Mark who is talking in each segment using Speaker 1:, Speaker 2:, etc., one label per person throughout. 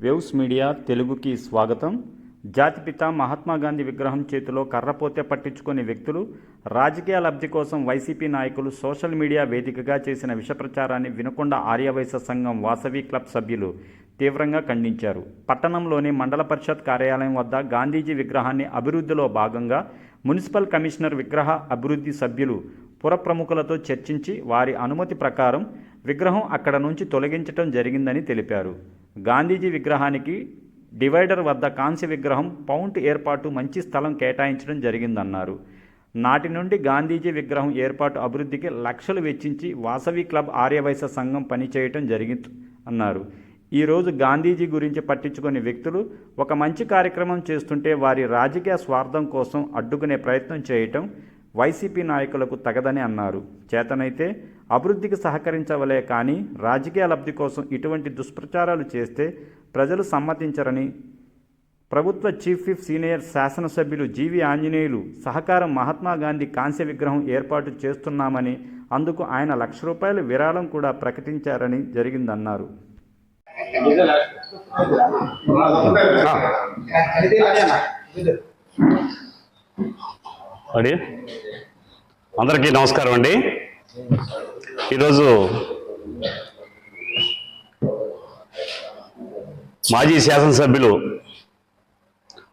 Speaker 1: Waves media తెలుగుకి స్వాగతం. జాతిపిత మహాత్మా గాంధీ విగ్రహం చేతిలో కర్రపోతే పట్టించుకునే వ్యక్తులు రాజకీయ లబ్ధి కోసం వైసీపీ నాయకులు సోషల్ మీడియా వేదికగా చేసిన విష ప్రచారాన్ని వినకొండ ఆర్యవైశ్య సంఘం వాసవి క్లబ్ సభ్యులు తీవ్రంగా ఖండించారు. పట్టణంలోని మండల పరిషత్ కార్యాలయం వద్ద గాంధీజీ విగ్రహాన్ని అభివృద్ధిలో భాగంగా మున్సిపల్ కమిషనర్ విగ్రహ అభివృద్ధి సభ్యులు పుర ప్రముఖులతో చర్చించి వారి అనుమతి ప్రకారం విగ్రహం అక్కడ నుంచి తొలగించడం జరిగిందని తెలిపారు. గాంధీజీ విగ్రహానికి డివైడర్ వద్ద కాంస్య విగ్రహం పౌంట్ ఏర్పాటు మంచి స్థలం కేటాయించడం జరిగిందన్నారు. నాటి నుండి గాంధీజీ విగ్రహం ఏర్పాటు అభివృద్ధికి లక్షలు వెచ్చించి వాసవి క్లబ్ ఆర్యవైశ్య సంఘం పనిచేయటం జరిగింది అన్నారు. ఈరోజు గాంధీజీ గురించి పట్టించుకునే వ్యక్తులు ఒక మంచి కార్యక్రమం చేస్తుంటే వారి రాజకీయ స్వార్థం కోసం అడ్డుకునే ప్రయత్నం చేయటం వైసీపీ నాయకులకు తగదని అన్నారు. చేతనైతే అభివృద్ధికి సహకరించవలే కానీ రాజకీయ లబ్ధి కోసం ఇటువంటి దుష్ప్రచారాలు చేస్తే ప్రజలు సమ్మతించరని ప్రభుత్వ చీఫ్ విప్ సీనియర్ శాసనసభ్యులు జీవి ఆంజనేయులు సహకారం మహాత్మా గాంధీ కాంస్య విగ్రహం ఏర్పాటు చేస్తున్నామని అందుకు ఆయన లక్ష రూపాయల విరాళం కూడా ప్రకటించారని జరిగిందన్నారు.
Speaker 2: అడి అందరికీ నమస్కారం అండి. ఈరోజు మాజీ శాసనసభ్యులు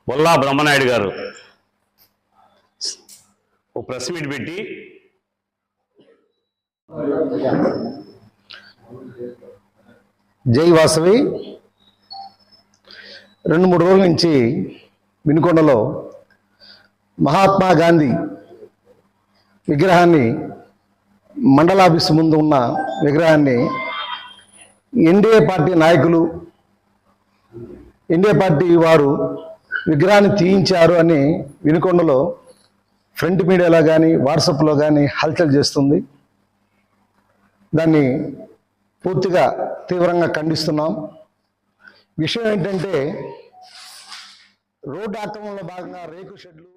Speaker 2: బొల్లా బ్రహ్మనాయుడు గారు ఓ ప్రెస్ మీట్ పెట్టి
Speaker 3: జై వాసవి. రెండు మూడు రోజుల నుంచి వినుకొండలో మహాత్మా గాంధీ విగ్రహాన్ని మండలాఫీస్ ముందు ఉన్న విగ్రహాన్ని ఎన్డీఏ పార్టీ నాయకులు ఎన్డీఏ పార్టీ వారు విగ్రహాన్ని తీయించారు అని వినుకొండలో ఫ్రంట్ మీడియాలో కానీ వాట్సాప్లో కానీ హల్చల్ చేస్తుంది. దాన్ని పూర్తిగా తీవ్రంగా ఖండిస్తున్నాం. విషయం ఏంటంటే రోడ్డు ఆక్రమణలో భాగంగా రేకు షెడ్లు